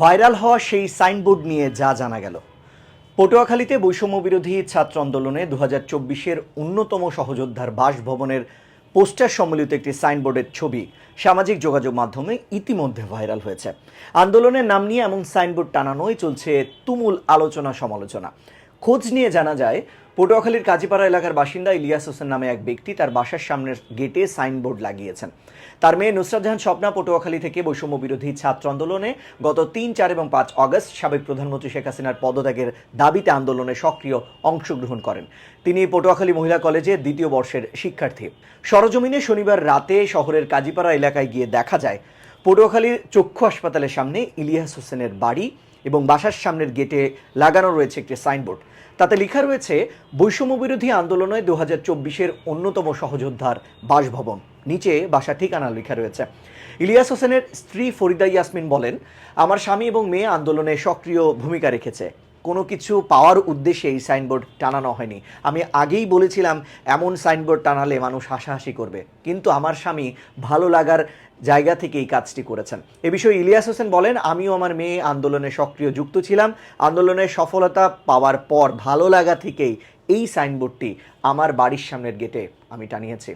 Viral হওয়া সেই signboard নিয়ে যা জানা গেল। পটুয়াখালীতে বৈষম্য বিরোধী ছাত্র আন্দোলনে দু হাজার চব্বিশের অন্যতম সহযোদ্ধার বাসভবনের পোস্টার সম্মিলিত একটি সাইনবোর্ডের ছবি সামাজিক যোগাযোগ মাধ্যমে ইতিমধ্যে ভাইরাল হয়েছে। আন্দোলনের নাম নিয়ে এমন সাইনবোর্ড টানানোই চলছে তুমুল আলোচনা সমালোচনা খোঁজ নিয়ে জানা যায়, পটুয়াখালীর কাজীপাড়া এলাকার বাসিন্দা ইলিয়াস হোসেন নামে এক ব্যক্তি তার বাসার সামনের গেটে সাইনবোর্ড লাগিয়েছেন। তার মেয়ে নুসরাত জাহান স্বপ্না পটুয়াখালী থেকে বৈষম্য বিরোধী ছাত্র আন্দোলনে গত তিন, চার এবং পাঁচ অগস্ট সাবেক প্রধানমন্ত্রী শেখ হাসিনার পদত্যাগের দাবিতে আন্দোলনে সক্রিয় অংশগ্রহণ করেন। তিনি পটুয়াখালী মহিলা কলেজে দ্বিতীয় বর্ষের শিক্ষার্থী। সরজমিনে শনিবার রাতে শহরের কাজীপাড়া এলাকায় গিয়ে দেখা যায় পটুয়াখালীর চক্ষু হাসপাতালের সামনে ইলিয়াস হোসেনের বাড়ি এবং বাসার সামনের গেটে লাগানো রয়েছে একটি সাইনবোর্ড। তাতে লেখা রয়েছে, বৈষম্য বিরোধী আন্দোলনে দু হাজার চব্বিশের অন্যতম সহযোদ্ধার বাসভবন। নিচে বাসা ঠিকানা লেখা রয়েছে। ইলিয়াস হোসেনের স্ত্রী ফরিদা ইয়াসমিন বলেন, আমার স্বামী এবং মেয়ে আন্দোলনে সক্রিয় ভূমিকা রেখেছে। কোনো কিছু পাওয়ার উদ্দেশ্যে এই সাইনবোর্ড টানানো হয়নি। আমি আগেই বলেছিলাম, এমন সাইনবোর্ড টানালে মানুষ হাসাহাসি করবে। কিন্তু আমার স্বামী ভালো লাগার জায়গা থেকে এই কাজটি করেছেন। এ বিষয়ে ইলিয়াস হোসেন বলেন, আমিও আমার মেয়ে আন্দোলনে সক্রিয় যুক্ত ছিলাম। আন্দোলনের সফলতা পাওয়ার পর ভালো লাগা থেকেই এই সাইনবোর্ডটি আমার বাড়ির সামনের গেটে আমি টানিয়েছি।